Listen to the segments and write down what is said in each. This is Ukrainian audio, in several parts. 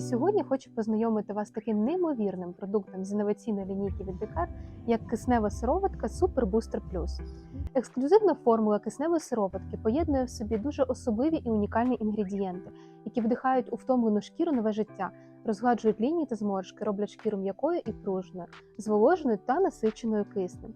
сьогодні хочу познайомити вас з таким неймовірним продуктом з інноваційної лінійки від Декар, як киснева сироватка Super Booster Plus. Ексклюзивна формула кисневої сироватки поєднує в собі дуже особливі і унікальні інгредієнти, які вдихають у втомлену шкіру нове життя, розгладжують лінії та зморшки, роблять шкіру м'якою і пружною, зволоженою та насиченою киснем.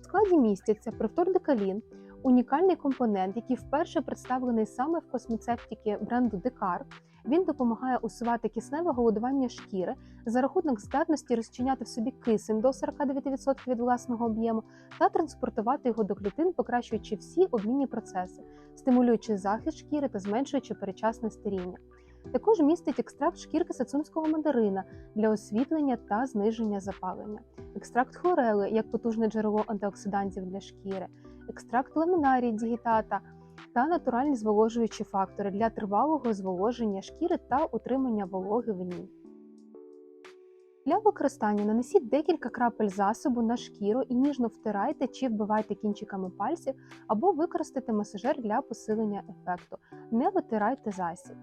В складі містяться привтордекалін, унікальний компонент, який вперше представлений саме в космецептики бренду Декар. Він допомагає усувати кисневе голодування шкіри за рахунок здатності розчиняти в собі кисень до 49% від власного об'єму та транспортувати його до клітин, покращуючи всі обмінні процеси, стимулюючи захист шкіри та зменшуючи перечасне старіння. Також містить екстракт шкірки сацумського мандарина для освітлення та зниження запалення, екстракт хлорели як потужне джерело антиоксидантів для шкіри, екстракт ламінарії дігітата та натуральні зволожуючі фактори для тривалого зволоження шкіри та утримання вологи в ній. Для використання нанесіть декілька крапель засобу на шкіру і ніжно втирайте чи вбивайте кінчиками пальців або використайте масажер для посилення ефекту. Не витирайте засіб.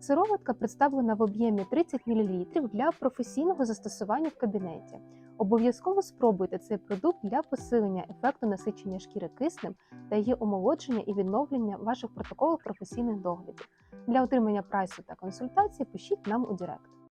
Сироватка представлена в об'ємі 30 мл для професійного застосування в кабінеті. Обов'язково спробуйте цей продукт для посилення ефекту насичення шкіри киснем та її омолодження і відновлення ваших протоколів професійних доглядів. Для отримання прайсу та консультації пишіть нам у Директ.